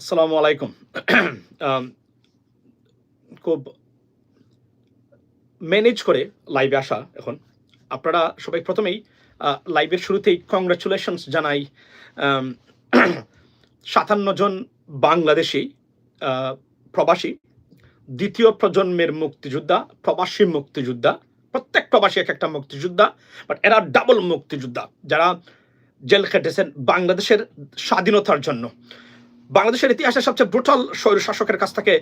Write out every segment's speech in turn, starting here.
আসসালামু আলাইকুম। খুব ম্যানেজ করে লাইভে আসা এখন। আপনারা সবাই প্রথমেই লাইভের শুরুতেই কংগ্রাচুলেশনস জানাই। সাতান্ন জন বাংলাদেশি প্রবাসী, দ্বিতীয় প্রজন্মের মুক্তিযোদ্ধা, প্রবাসী মুক্তিযোদ্ধা, প্রত্যেক প্রবাসী এক একটা মুক্তিযোদ্ধা বাট এরা ডাবল মুক্তিযোদ্ধা, যারা জেল খেটেছেন বাংলাদেশের স্বাধীনতার জন্য। বাংলাদেশের ইতিহাসে সবচেয়ে ব্রুটাল স্বৈর শাসকের কাছ থেকে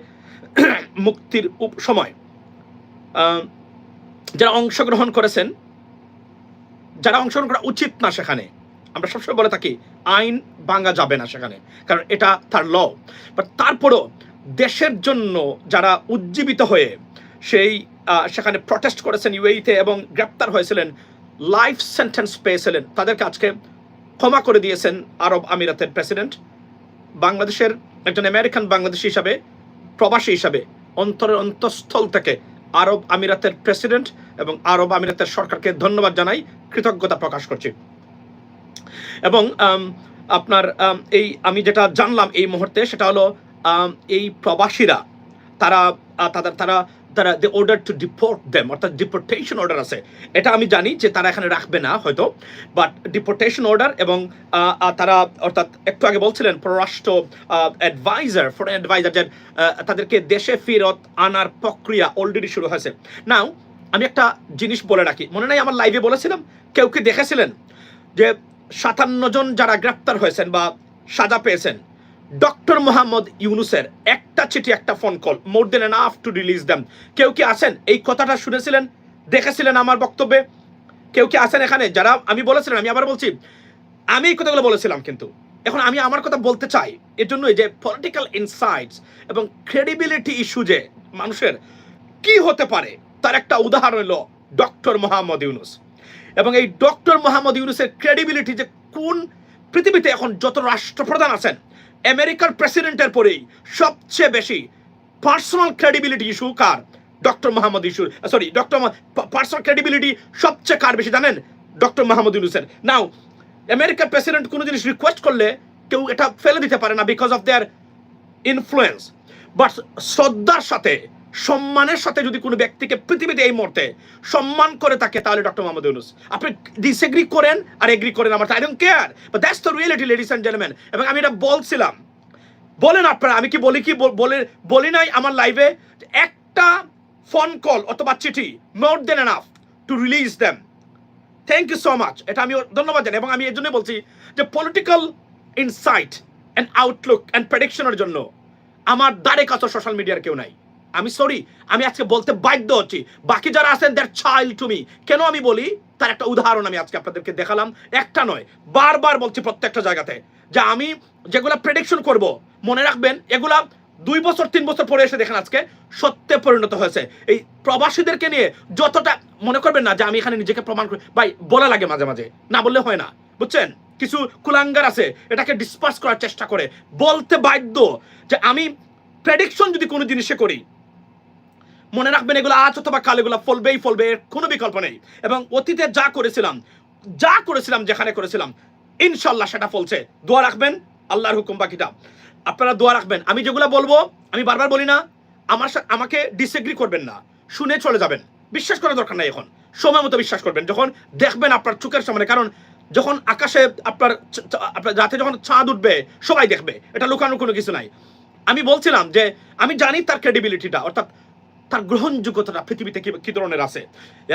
মুক্তির সময়। যারা অংশগ্রহণ করেছেন, যারা অংশগ্রহণ করা উচিত না সেখানে, আমরা সবসময় বলে থাকি, আইন ভাঙা যাবে না সেখানে, কারণ এটা তার ল বাট তারপরও দেশের জন্য যারা উজ্জীবিত হয়ে সেই সেখানে প্রটেস্ট করেছেন ইউএইতে এবং গ্রেপ্তার হয়েছিলেন লাইফ সেন্টেন্স পেয়েছিলেন, তাদেরকে আজকে ক্ষমা করে দিয়েছেন আরব আমিরাতের প্রেসিডেন্ট বাংলাদেশের একজন আমেরিকান বাংলাদেশী হিসাবে, প্রবাসী হিসাবে অন্তরের অন্তঃস্থল থেকে আরব আমিরাতের প্রেসিডেন্ট এবং আরব আমিরাতের সরকারকে ধন্যবাদ জানাই, কৃতজ্ঞতা প্রকাশ করছি। এবং আপনার এই আমি যেটা জানলাম এই মুহূর্তে সেটা হলো এই প্রবাসীরা, তারা তাদের, তারা তারা they order to deport them অর্থাৎ ডিপোর্টেশন অর্ডার আছে। এটা আমি জানি যে তারা এখানে রাখবে না হয়তো বাট ডিপোর্টেশন অর্ডার এবং তারা অর্থাৎ একটু আগে বলছিলেন পররাষ্ট্র অ্যাডভাইজার ফরেন অ্যাডভাইজার যে তাদেরকে দেশে ফেরত আনার প্রক্রিয়া অলরেডি শুরু হয়েছে। নাও আমি একটা জিনিস বলে রাখি। মনে নাই আমার লাইভে বলেছিলাম? কেউ কি দেখেছিলেন? যে সাতান্ন জন যারা গ্রেপ্তার হয়েছেন বা সাজা পেয়েছেন ডক্টর মোহাম্মদ ইউনুসের একটা চিঠি, একটা phone call more than enough to release them কেউ কি আছেন? এই কথাটা শুনেছিলেন? দেখেছিলেন আমার বক্তব্যে? কেউ কি আছেন এখানে? যারা আমি বলেছিলাম, আমি আবার বলছি, আমি এই কথাগুলো বলেছিলাম কিন্তু। এখন আমি আমার কথা বলতে চাই এর জন্যই যে পলিটিক্যাল ইনসাইটস এবং ক্রেডিবিলিটি ইস্যু যে মানুষের কি হতে পারে, তার একটা উদাহরণ হলো ডক্টর মোহাম্মদ ইউনুস। এবং এই ডক্টর মোহাম্মদ ইউনুসের ক্রেডিবিলিটি যে কোন পৃথিবীতে এখন যত রাষ্ট্রপ্রধান আছেন আমেরিকার প্রেসিডেন্টের পরেই সবচেয়ে বেশি পার্সোনাল ক্রেডিবিলিটি ইস্যু কার? Doctor Mohammad issue sorry doctor personal credibility সবচেয়ে কার বেশি জানেন? ডক্টর মোহাম্মদ ইউনুসের। নাও আমেরিকার প্রেসিডেন্ট কোনো জিনিস রিকোয়েস্ট করলে কেউ এটা ফেলে দিতে পারে না because of their influence but শ্রদ্ধার সাথে সম্মানের সাথে যদি কোনো ব্যক্তিকে পৃথিবীতে এই মুহূর্তে সম্মান করে থাকে, তাহলে ডক্টর মোহাম্মদ ইউনুস। আপনি ডিসএগ্রি করেন আর এগ্রি করেন আমার I don't care but that's the reality ladies and gentleman এবং আমি এটা বলছিলাম। বলেন আপনারা, আমি কি বলি কি বল- বলে নাই আমার লাইভে একটা ফোন কল অথবা চিঠি more than enough to release them thank you so much এটা আমি ধন্যবাদ জানাই এবং আমি এর জন্য বলছি যে political insight and outlook and প্রেডিকশনের জন্য আমার দ্বারে কত সোশ্যাল মিডিয়ার কেউ নাই। আমি সরি আমি আজকে বলতে বাধ্য হচ্ছি। বাকি যারা আছেন দ্যার চাইল্ড টু মি কেন আমি বলি? তার একটা উদাহরণ আমি আজকে আপনাদেরকে দেখালাম। একটা নয়, বারবার বলছি প্রত্যেকটা জায়গাতে যে আমি যেগুলা প্রেডিকশন করব, মনে রাখবেন, এগুলা দুই বছর, তিন বছর পরে এসে দেখেন আজকে সত্যে পরিণত হয়েছে। এই প্রবাসীদেরকে নিয়ে যতটা, মনে করবেন না যে আমি এখানে নিজেকে প্রমাণ করি। ভাই, বলা লাগে মাঝে মাঝে। না বললে হয় না। বুঝছেন? কিছু কুলাঙ্গার আছে, এটাকে ডিসপার্স করার চেষ্টা করে। বলতে বাধ্য যে আমি প্রেডিকশন যদি কোনো জিনিসে করি মনে রাখবেন এগুলো আজ অথবা কাল এগুলো ফলবেই ফলবে, এর কোনো বিকল্প নেই। এবং অতীতে যা করেছিলাম যা করেছিলাম যেখানে করেছিলাম, ইনশাল্লাহ সেটা ফলছে। দোয়া রাখবেন, আল্লাহর হুকুম বাকিটা। আপনারা দোয়া রাখবেন। আমি যেগুলো বলব, আমি বারবার বলি না, আমার আমাকে ডিসএগ্রি করবেন না। শুনে চলে যাবেন। বিশ্বাস করার দরকার নাই এখন। সময় মতো বিশ্বাস করবেন। যখন দেখবেন আপনার চোখের সামনে, কারণ যখন আকাশে আপনার আপনার রাতে যখন চাঁদ উঠবে, সবাই দেখবে। এটা লুকানোর কোনো কিছু নাই। আমি বলছিলাম যে, আমি জানি তার ক্রেডিবিলিটিটা অর্থাৎ তার গ্রহণযোগ্যতাটা পৃথিবীতে কি ধরনের আছে?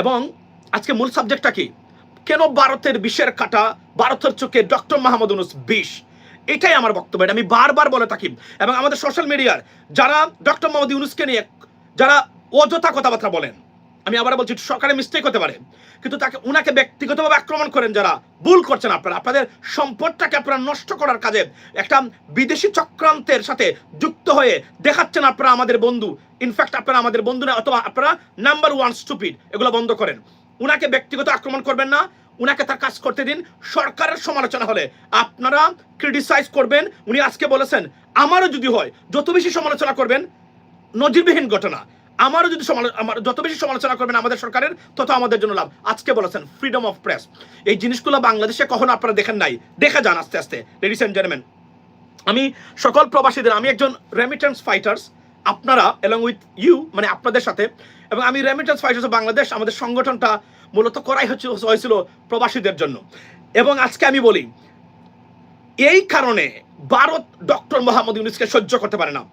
এবং আজকে মূল সাবজেক্টটা কি? কেন ভারতের বিষের কাটা, ভারতের চোখে ডক্টর মাহমুদ উনুস বিষ? এটাই আমার বক্তব্য, এটা আমি বারবার বলে থাকি। এবং আমাদের সোশ্যাল মিডিয়ার যারা ডক্টর মোহাম্মদ ইউনুসকে নিয়ে, যারা অযথা কথাবার্তা বলেন আমি আবার বলছি, সরকারের মিস্টেক হতে পারে। কিন্তু তাকে, উনাকে ব্যক্তিগতভাবে আক্রমণ করেন যারা, ভুল করছেন আপনারা। আপনাদের সম্পদটাকে আপনারা নষ্ট করার কাজে একটা বিদেশি চক্রান্তের সাথে যুক্ত হয়ে দেখাচ্ছেন আপনারা আমাদের বন্ধু। ইনফ্যাক্ট আপনারা আমাদের বন্ধু না, অথবা আপনারা নাম্বার ওয়ান স্টুপিড এগুলো বন্ধ করেন। উনাকে ব্যক্তিগত আক্রমণ করবেন না, উনাকে তার কাজ করতে দিন। সরকারের সমালোচনা হলে আপনারা ক্রিটিসাইজ করবেন। উনি আজকে বলেছেন, আমারও যদি হয়, যত বেশি সমালোচনা করবেন, নজিরবিহীন ঘটনা। আমারও যদি আমার, যত বেশি সমালোচনা করবেন আমাদের সরকারের, তত আমাদের জন্য লাভ। আজকে বলেছেন ফ্রিডম অফ প্রেস এই জিনিসগুলো বাংলাদেশে কখনো আপনারা দেখেন নাই। দেখা যান আস্তে আস্তে। লেডিস অ্যান্ড জেন্টলম্যান আমি সকল প্রবাসীদের, আমি একজন রেমিটেন্স ফাইটার্স আপনারা এলং উইথ ইউ মানে আপনাদের সাথে, এবং আমি রেমিটেন্স ফাইটার্স বাংলাদেশ আমাদের সংগঠনটা মূলত করাই হচ্ছে, হয়েছিল প্রবাসীদের জন্য। এবং আজকে আমি বলি, এই কারণে ভারত ডক্টর মোহাম্মদ ইউনুসকে সহ্য করতে পারে না।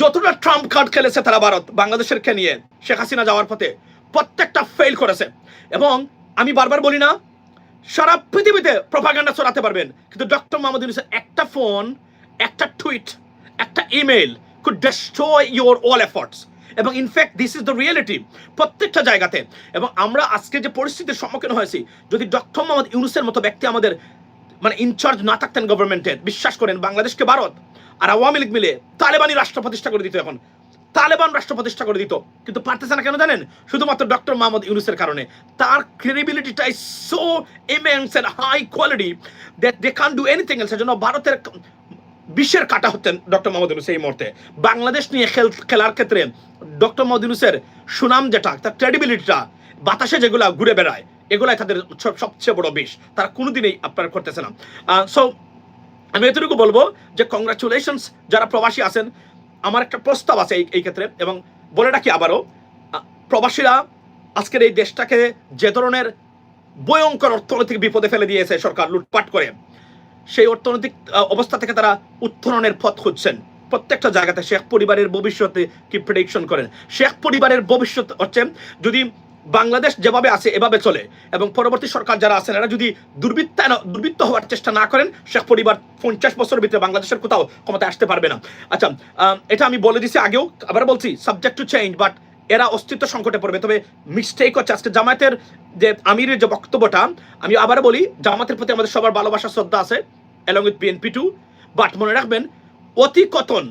যতটা ট্রাম্প কার্ড খেলেছে তারা ভারত, বাংলাদেশের কে নিয়ে, শেখ হাসিনা যাওয়ার পথে প্রত্যেকটা ফেল করেছে। এবং আমি বারবার বলি না, সারা পৃথিবীতে প্রভাগান্ডা ছড়াতে পারবেন, কিন্তু ডক্টর মোহাম্মদ ইউনুসের একটা ফোন একটা টুইট একটা email could destroy your all efforts এবং in fact this is the reality প্রত্যেকটা জায়গাতে। এবং আমরা আজকে যে পরিস্থিতির সম্মুখীন হয়েছি, যদি ডক্টর মোহাম্মদ ইউনুসের মতো ব্যক্তি আমাদের মানে ইনচার্জ না থাকতেন গভর্নমেন্টের বিশ্বাস করেন, বাংলাদেশকে ভারত আর আওয়ামী লীগ মিলে তালেবানি রাষ্ট্র প্রতিষ্ঠা করে দিত এখন। তালেবান রাষ্ট্র প্রতিষ্ঠা করে দিত। কিন্তু পারতেছে না কেন জানেন? শুধুমাত্র ডক্টর মোহাম্মদ ইউনুসের কারণে। তার ক্রেডিবিলিটিটা is so immense and high quality that they can do anything else জন্য ভারতের বিশ্বের কাটা হতেন ডক্টর মোহাম্মদ ইউনুস এই মুহূর্তে। বাংলাদেশ নিয়ে খেল, খেলার ক্ষেত্রে ডক্টর মোহাম্মদ ইউনুসের সুনাম যেটা, তার ক্রেডিবিলিটিটা বাতাসে যেগুলা ঘুরে বেড়ায়, এগুলাই তাদের সবচেয়ে বড় বিষ। তারা কোনোদিনই আপনার করতেছে না। সো আমি এতটুকু বলব যে কংগ্রাচুলেশনস যারা প্রবাসী আছেন, আমার একটা প্রস্তাব আছে এই ক্ষেত্রে এবং বলে রাখি আবারও প্রবাসীরা আজকের এই দেশটাকে যে ধরনের ভয়ঙ্কর অর্থনৈতিক বিপদে ফেলে দিয়েছে সরকার লুটপাট করে, সেই অর্থনৈতিক অবস্থা থেকে তারা উত্তরণের পথ খুঁজছেন। প্রত্যেকটা জায়গাতে শেখ পরিবারের ভবিষ্যতে কি প্রেডিকশন করেন? শেখ পরিবারের ভবিষ্যৎ হচ্ছে যদি বাংলাদেশ যেভাবে আছে, এভাবে চলে। এবং পরবর্তী সরকার যারা আছেন, এরা যদি দুর্বৃত্তায়ন দুর্বৃত্ত হওয়ার চেষ্টা না করেন, শেখ পরিবার পঞ্চাশ বছরের ভিতরে বাংলাদেশের কোথাও ক্ষমতায় আসতে পারবে না। আচ্ছা এটা আমি বলে দিছি আগেও, আবার বলছি সাবজেক্ট টু চেঞ্জ বাট এরা অস্তিত্ব সংকটে পড়বে। তবে মিস্টেক হচ্ছে, আজকে জামায়াতের যে আমিরের যে বক্তব্যটা, আমি আবার বলি, জামাতের প্রতি আমাদের সবার ভালোবাসা, শ্রদ্ধা আছে along with BNP too but মনে রাখবেন, অতি কতন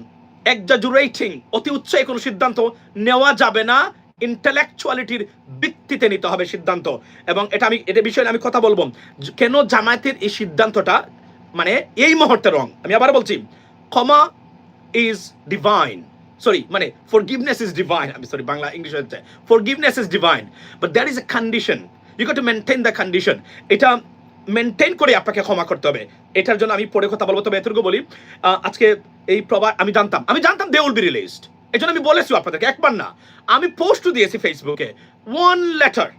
এক্সাজুরেটিং অতি উচ্চায় কোনো সিদ্ধান্ত নেওয়া যাবে না ইন্টেলেকচুয়ালিটির ভিত্তিতে নিতে হবে সিদ্ধান্ত। এবং এটা আমি এটা বিষয়ে আমি কথা বলব। কেন জামায়াতের এই সিদ্ধান্তটা মানে এই মুহূর্তে রং আমি আবার বলছি, ক্ষমা ইজ ডিভাইন সরি মানে ফরগিভনেস ইজ ডিভাইন আমি সরি বাংলা, ইংলিশ হচ্ছে forgiveness is divine but that is a condition you got to maintain the condition এটা মেনটেন করে আপনাকে ক্ষমা করতে হবে। এটার জন্য আমি পরে কথা বলব। তবে এতটুকু বলি আজকে এই প্রভা আমি জানতাম। আমি জানতাম দে উইল বি রিলিজড এই জন্য আমি বলেছি আপনাদেরকে, একবার না, আমি পোস্ট দিয়েছি ফেসবুকে one letter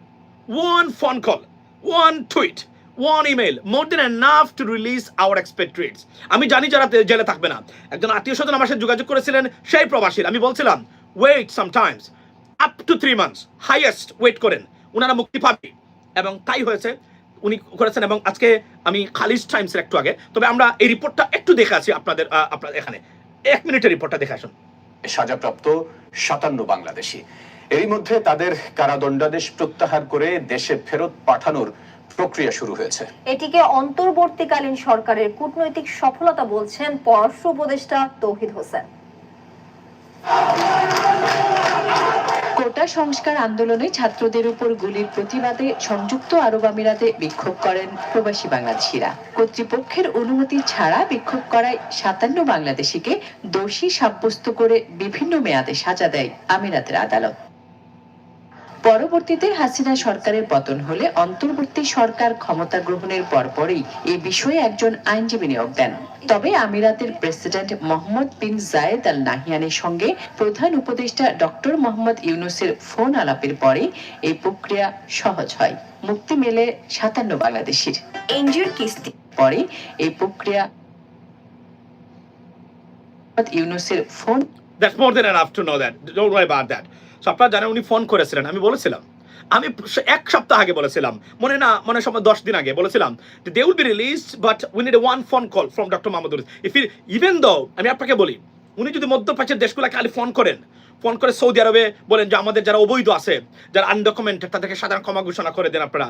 one phone call one tweet one email more than enough to release our expecteds আমি জানি যারা জেলে থাকবে না। একজন আত্মীয় স্বজন আমার সাথে যোগাযোগ করেছিলেন, সেই প্রবাসীর। আমি বলছিলাম wait sometimes up to three months highest wait করেন। ওনারা মুক্তি পাবে। এবং তাই হয়েছে, উনি করেছেন, এবং আজকে আমি খালিজ টাইমসের একটু আগে। তবে আমরা এই রিপোর্টটা একটু দেখে আছি আপনাদের আপনাদের এখানে। এক মিনিটের রিপোর্টটা দেখে আসুন। সাজাপ্রাপ্ত সাতান্ন বাংলাদেশি। এরই মধ্যে তাদের কারাদণ্ডাদেশ প্রত্যাহার করে দেশে ফেরত পাঠানোর প্রক্রিয়া শুরু হয়েছে। এটিকে অন্তর্বর্তীকালীন সরকারের কূটনৈতিক সফলতা বলছেন পররাষ্ট্র উপদেষ্টা তৌহিদ হোসেন। কোটা সংস্কার আন্দোলনে ছাত্রদের উপর গুলির প্রতিবাদে সংযুক্ত আরব আমিরাতে বিক্ষোভ করেন প্রবাসী বাংলাদেশিরা। কর্তৃপক্ষের অনুমতি ছাড়া বিক্ষোভ করায় সাতান্ন বাংলাদেশিকে দোষী সাব্যস্ত করে বিভিন্ন মেয়াদে সাজা দেয় আমিরাতের আদালত। পরবর্তীতে হাসিনা সরকারের পতন হলে অন্তর্বর্তী সরকার ক্ষমতা গ্রহণের পরপরই এ বিষয়ে একজন আইনজীবী নিয়োগ দেন। তবে আমিরাতের president Mohamed bin Zayed Al নাহিয়ানের সঙ্গে প্রধান উপদেষ্টা ডক্টর মোহাম্মদ ইউনুসের ফোন আলাপের পরে এই প্রক্রিয়া সহজ হয়। মুক্তি মেলে সাতান্ন বাংলাদেশির। এনজিওর কিস্তি। পরে এই প্রক্রিয়া ইউনুসের phone that's more than enough to know that don't worry about that so আপনারা জানেন উনি ফোন করেছিলেন, আমি বলেছিলাম। আমি এক সপ্তাহ আগে বলেছিলাম, মনে না, মনে সময় দশ দিন আগে বলেছিলাম they will be release but we need one phone call from doctor Mahmud if even though আমি আপনাকে বলি, উনি যদি মধ্যপ্রাচ্যের দেশগুলোকে খালি ফোন করেন ফোন করে সৌদি আরবে বলেন যে আমাদের যারা অবৈধ আছে, যারা আনডকুমেন্টেড তাদেরকে সাধারণ ক্ষমা ঘোষণা করে দেন আপনারা।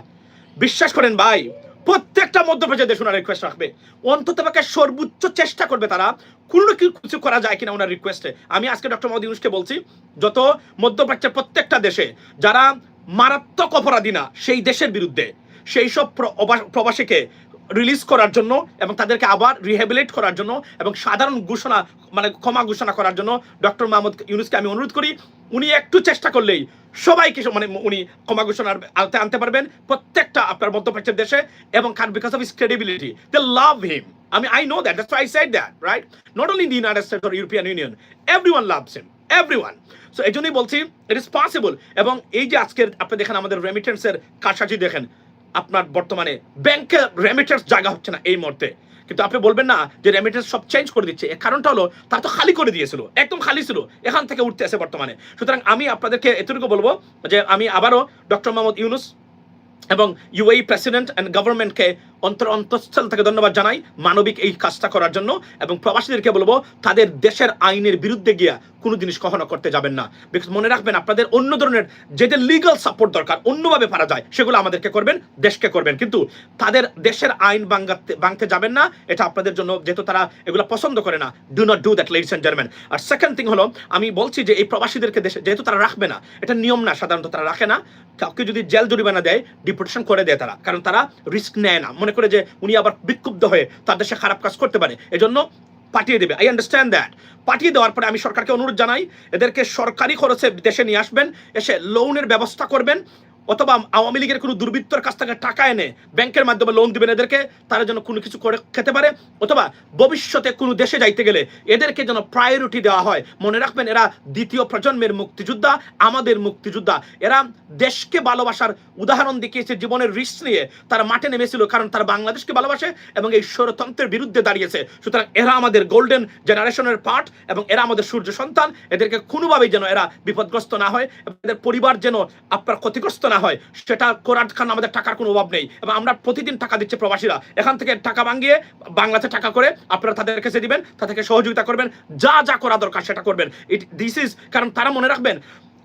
বিশ্বাস করেন ভাই প্রত্যেকটা মধ্যপ্রাচ্যের দেশ ওনার রিকোয়েস্ট রাখবে। অন্তত সর্বোচ্চ চেষ্টা করবে তারা। কোনো কিছু করা যায় কিনা ওনার রিকোয়েস্টে আমি আজকে ডক্টর মোদী ইউনুসকে বলছি, যত মধ্যপ্রাচ্যের প্রত্যেকটা দেশে যারা মারাত্মক অপরাধী না, সেই দেশের বিরুদ্ধে, সেই সব প্র- প্রবাসীকে রিলিজ করার জন্য এবং তাদেরকে আবার রিহেবিলেট করার জন্য এবং সাধারণ ঘোষণা মানে ক্ষমা ঘোষণা করার জন্য ডক্টর মাহমুদ ইউনুসকে আমি অনুরোধ করি উনি একটু চেষ্টা করলেই সবাইকে সব- মানে উনি ক্ষমা ঘোষণার আওতায় আনতে পারবেন প্রত্যেকটা আপনার মধ্যপ্রাচ্যের দেশে এবং কারণ because of his credibility they love him mean, I know that. That's why I said that, right? Not only in the United States or European Union, everyone loves him. Everyone. So এই জন্যই বলছি ইট ইস possible এবং এই যে আজকের আপনি দেখেন আমাদের রেমিটেন্সের কারসাজি দেখেন আপনার বর্তমানে ব্যাংকে রেমিটেন্স জায়গা হচ্ছে না এই মুহূর্তে। কিন্তু আপনি বলবেন না যে রেমিটেন্স সব চেঞ্জ করে দিচ্ছে। এর কারণটা হলো তার তো খালি করে দিয়েছিল, একদম খালি ছিল, এখান থেকে উঠতে আসে বর্তমানে। সুতরাং আমি আপনাদেরকে এতটুকু বলব যে আমি আবারও ডক্টর মোহাম্মদ ইউনুস এবং ইউএই প্রেসিডেন্ট অ্যান্ড গভর্নমেন্টকে অন্তর অন্তঃস্থল থেকে ধন্যবাদ জানাই মানবিক এই কাজটা করার জন্য এবং প্রবাসীদেরকে বলব, তাদের দেশের আইনের বিরুদ্ধে গিয়া কোনো জিনিস কখনো করতে যাবেন না। বিকজ মনে রাখবেন, আপনাদের অন্য ধরনের যেটা লিগাল সাপোর্ট দরকার, অন্যভাবে পারা যায়, সেগুলো আমাদেরকে করবেন, দেশকে করবেন। কিন্তু তাদের দেশের আইন ভাঙাতে ভাঙতে যাবেন না, এটা আপনাদের জন্য যেহেতু তারা এগুলো পছন্দ করে না। Do not do that ladies and gentlemen R second thing হলো, আমি বলছি যে এই প্রবাসীদেরকে দেশে যেহেতু তারা রাখবে না, এটা নিয়ম না, সাধারণত তারা রাখে না। কাউকে যদি জেল জরিমানা দেয় ডিপোর্টেশন করে দেয় তারা, কারণ তারা রিস্ক নেয় না। মনে করে যে উনি আবার বিক্ষুব্ধ হয়ে তার দেশে খারাপ কাজ করতে পারে। এজন্য পাঠিয়ে দেবে। আই আন্ডারস্ট্যান্ড দ্যাট পাঠিয়ে দেওয়ার পরে আমি সরকারকে অনুরোধ জানাই, এদেরকে সরকারি খরচে দেশে নিয়ে আসবেন, এসে লোনের ব্যবস্থা করবেন অথবা আওয়ামী লীগের কোনো দুর্বৃত্তর কাছ থেকে টাকা এনে ব্যাংকের মাধ্যমে লোন দিবেন এদেরকে, তারা যেন কোনো কিছু করে খেতে পারে। অথবা ভবিষ্যতে কোনো দেশে যাইতে গেলে এদেরকে যেন প্রায়োরিটি দেওয়া হয়। মনে রাখবেন, এরা দ্বিতীয় প্রজন্মের মুক্তিযোদ্ধা, আমাদের মুক্তিযোদ্ধা। এরা দেশকে ভালোবাসার উদাহরণ দেখিয়েছে জীবনের রিস্ক নিয়ে। তারা মাঠে নেমেছিল কারণ তারা বাংলাদেশকে ভালোবাসে এবং এই স্বরতন্ত্রের বিরুদ্ধে দাঁড়িয়েছে। সুতরাং এরা আমাদের গোল্ডেন জেনারেশনের পার্ট এবং এরা আমাদের সূর্য সন্তান। এদেরকে কোনোভাবেই যেন এরা বিপদগ্রস্ত না হয় এবং এদের পরিবার যেন আপনার ক্ষতিগ্রস্ত না হয়, সেটা করার কারণে আমাদের টাকার কোনো অভাব নেই। এবং আমরা প্রতিদিন টাকা দিচ্ছে প্রবাসীরা। এখান থেকে টাকা ভাঙিয়ে বাংলাতে টাকা করে আপনারা তাদের কাছে দিবেন তাদেরকে সহযোগিতা করবেন, যা যা করা দরকার সেটা করবেন। ইট দিস ইজ কারণ তারা মনে রাখবেন,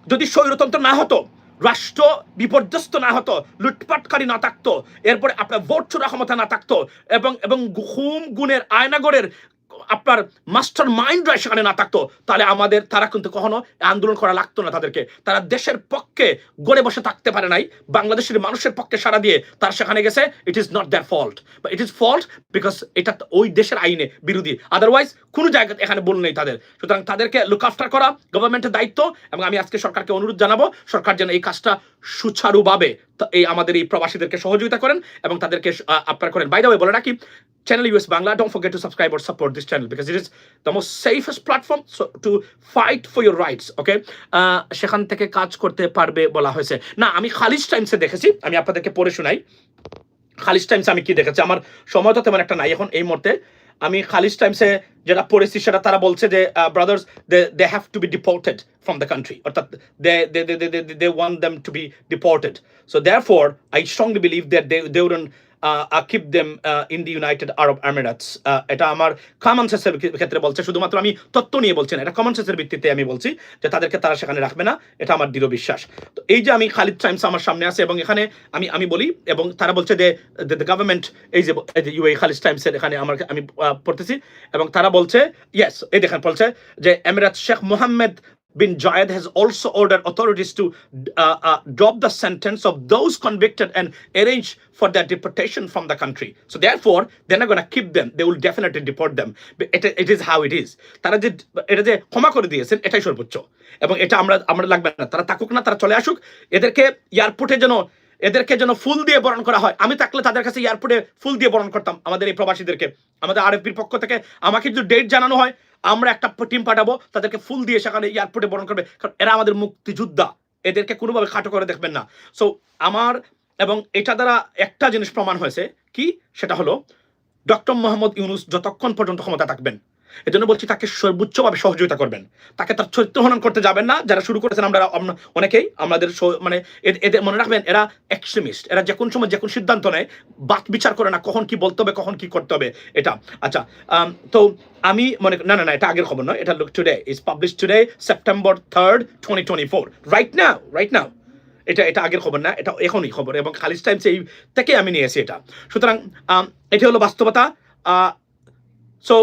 যদি স্বৈরতন্ত্র না হতো, রাষ্ট্র বিপর্যস্ত না হতো, লুটপাটকারী না থাকতো, এরপরে আপনার ভোট চোরা ক্ষমতা না থাকতো, এবং এবং ঘুম, গুণের আয়নাগরের আপনার মাস্টার মাইন্ডরা সেখানে না থাকতো, তাহলে আমাদের, তারা কিন্তু কখনো আন্দোলন করা লাগতো না তাদেরকে। তারা দেশের পক্ষে গড়ে বসে থাকতে পারে নাই, বাংলাদেশের মানুষের পক্ষে সারা দিয়ে তারা সেখানে গেছে it is not their fault বা ইট ইজ ফল্ট বিকজ এটা ওই দেশের আইনে বিরোধী। আদারওয়াইজ কোনো জায়গাতে এখানে বল নেই তাদের। সুতরাং তাদেরকে লুক আফটার করা গভর্নমেন্টের দায়িত্ব, এবং আমি আজকে সরকারকে অনুরোধ জানাব, সরকার যেন এই কাজটা সুচারুভাবে এই আমাদের এই প্রবাসীদেরকে সহযোগিতা করেন, এবং তাদেরকে আপনার করেন। বাই দ্য ওয়ে বলে রাখি channel US Bangla Don't forget to subscribe or support this channel because it is the most safest platform so, to fight for your rights. Okay? Ah, সেখান থেকে কাজ করতে পারবে বলা হয়েছে না আমি খালিজ টাইমসে দেখেছি আমি আপনাদেরকে পড়ে শোনাই খালিজ টাইমসে আমি কি দেখেছি আমার সময় তো তেমন একটা নাই এখন এই মুহূর্তে আমি খালিজ টাইমসে যেটা পড়েছি সেটা তারা বলছে যে brothers they they have to be deported from the country অর্থাৎ they they they they want them to be deported so therefore I strongly believe that they they wouldn't keep them in the United Arab Emirates এটা আমার common সেন্সের ক্ষেত্রে বলছে। শুধুমাত্র আমি তত্ত্ব নিয়ে বলছি না, এটা কমন সেন্সের ভিত্তিতে আমি বলছি যে তাদেরকে তারা সেখানে রাখবে না। এটা আমার দৃঢ় বিশ্বাস। তো এই যে আমি খালিদ টাইমস আমার সামনে আছে এবং এখানে আমি আমি বলি এবং তারা বলছে যে দ্য গভর্নমেন্ট এই যে এই যে খালিদ টাইমসের এখানে আমার, আমি পড়তেছি এবং তারা বলছে ইয়েস এই দেখেন বলছে যে Emirates Sheikh Mohammad bin Jayed has also ordered authorities to uh, uh, drop the sentence of those convicted and arrange for their deportation from the country. So therefore, they're not going to keep them. They will definitely deport them. It, it is how it is. তারা যে এটা যে ক্ষমা করে দিয়েছেন এটাই সর্বোচ্চ এবং এটা আমরা আমরা লাগবে না তারা থাকুক না তারা চলে আসুক এদেরকে এয়ারপোর্টে যেন এদেরকে যেন ফুল দিয়ে বরণ করা হয় আমি থাকলে তাদের কাছে এয়ারপোর্টে ফুল দিয়ে বরণ করতাম আমাদের এই প্রবাসীদেরকে আমাদের আরএফবির পক্ষ থেকে আমাকে যদি ডেট জানানো হয় আমরা একটা টিম পাঠাবো, তাদেরকে ফুল দিয়ে সেখানে এয়ারপোর্টে বরণ করবে। কারণ এরা আমাদের মুক্তিযোদ্ধা। এদেরকে কোনোভাবে খাটো করে দেখবেন না। সো আমার এবং এটা দ্বারা একটা জিনিস প্রমাণ হয়েছে, কি? সেটা হলো ডক্টর মোহাম্মদ ইউনুস যতক্ষণ পর্যন্ত ক্ষমতা থাকবেন এজন্য বলছি তাকে সর্বোচ্চভাবে সহযোগিতা করবেন। তাকে তার চরিত্র হনন করতে যাবেন না। যারা শুরু করেছেন আমরা অনেকেই, আমাদের মানে এদের মনে রাখবেন, এরা এক্সট্রিমিস্ট এরা যে কোন সময় যে কোন সিদ্ধান্ত নেয়, বাক বিচার করে না কখন কি বলতে হবে, কখন কি করতে হবে, এটা। আচ্ছা তো আমি মনে না না না, এটা আগের খবর নয়, এটা look today is publish today September third twenty twenty four right now right now এটা এটা আগের খবর না, এটা এখনই খবর, এবং খালিজ টাইমস এই থেকে আমি নিয়েছি এটা। সুতরাং এটি হলো বাস্তবতা। সো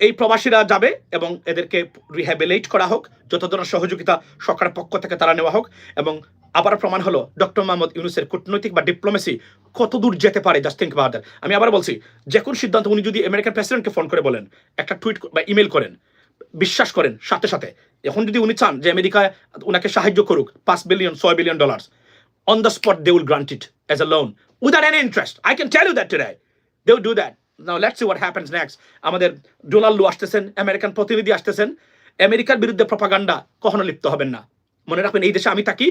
এই প্রবাসীরা যাবে এবং এদেরকে রিহ্যাবিলেট করা হোক যত ধরনের সহযোগিতা সরকারের পক্ষ থেকে তারা নেওয়া হোক এবং আবার প্রমাণ হলো ডক্টর মোহাম্মদ ইউনুসের কূটনৈতিক বা ডিপ্লোমেসি কত দূর যেতে পারে জাস্ট থিঙ্ক that আমি আবার বলছি, যে কোন সিদ্ধান্ত উনি যদি আমেরিকান প্রেসিডেন্টকে ফোন করে বলেন, একটা টুইট বা ইমেল করেন, বিশ্বাস করেন, সাথে সাথে, এখন যদি উনি চান যে আমেরিকা ওনাকে সাহায্য করুক, পাঁচ বিলিয়ন ছয় billion dollars on the spot they will grant it as a loan without any interest I can tell you that today they will do that now let's see what happens next আমাদের Donald আসতেছেন, American প্রতিনিধি আসতেছেন। আমেরিকার বিরুদ্ধে propaganda কখনো লিপ্ত হবেন না। মনে রাখবেন, এই দেশে আমি থাকি,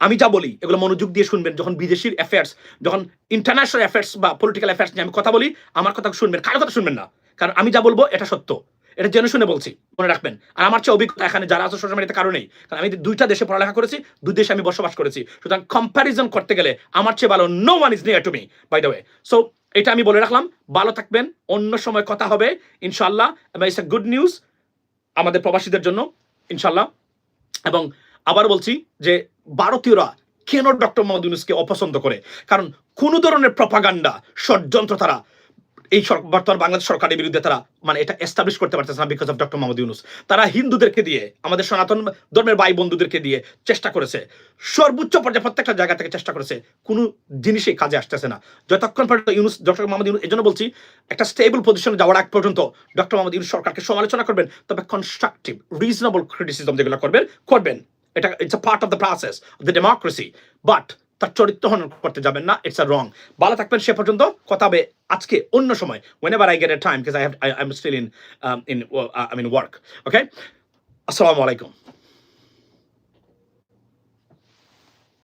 আমি যা বলি, এগুলো মনোযোগ দিয়ে শুনবেন। যখন বিদেশির অ্যাফেয়ার্স যখন ইন্টারন্যাশনাল অ্যাফেয়ার্স বা পলিটিক্যাল অ্যাফেয়ার্স নিয়ে আমি কথা বলি, আমার কথা শুনবেন, কারও কথা শুনবেন না। কারণ আমি যা বলব, এটা সত্য। এটা জেনে শুনে বলছি, মনে রাখবেন। আর আমার চেয়ে অভিজ্ঞতা এখানে যারা আছে সোশ্যাল মিডিয়াতে কারণেই কারণ আমি দুইটা দেশে পড়ালেখা করেছি, দুই দেশে আমি বসবাস করেছি। সুতরাং কম্প্যারিজন করতে গেলে আমার চেয়ে ভালো no one is near to me by the way so এটা আমি বলে রাখলাম, ভালো থাকবেন, অন্য সময় কথা হবে ইনশাল্লাহ এবং ইটস এ গুড নিউজ আমাদের প্রবাসীদের জন্য ইনশাল্লাহ এবং আবার বলছি যে ভারতীয়রা কেন ডক্টর মোহাম্মদ ইউনুসকে অপছন্দ করে? কারণ কোনো ধরনের প্রপাগান্ডা ষড়যন্ত্র তারা এই বর্তমান বাংলাদেশ সরকারের বিরুদ্ধে তারা মানে এটা এস্টাবলিশ করতে পারতেছে না because of doctor Mohammad Yunus. তারা হিন্দুদেরকে দিয়ে, আমাদের সনাতন ধর্মের ভাই বন্ধুদেরকে দিয়ে চেষ্টা করেছে। সর্বোচ্চ পর্যায়ে প্রত্যেকটা জায়গা থেকে চেষ্টা করেছে, কোনো জিনিসই কাজে আসতেছে না। যতক্ষণ পর্যন্ত ইউনুস ডক্টর মোহাম্মদ ইউনুস এজন্য বলছি, একটা স্টেবল পজিশনে যাওয়ার আগ পর্যন্ত ডক্টর মোহাম্মদ ইউনুস সরকারকে সমালোচনা করবেন, তবে কনস্ট্রাকটিভ রিজনেবল ক্রিটিসিজম যেগুলো করবেন করবেন। এটা it's a part of the process of the democracy but তার চরিত্র হনন করতে যাবেন না ইটস আ রং ভালো থাকবেন, সে পর্যন্ত কথা হবে আজকে অন্য সময় whenever I get a time because I have I am still in in I mean work okay আসসালামু আলাইকুম।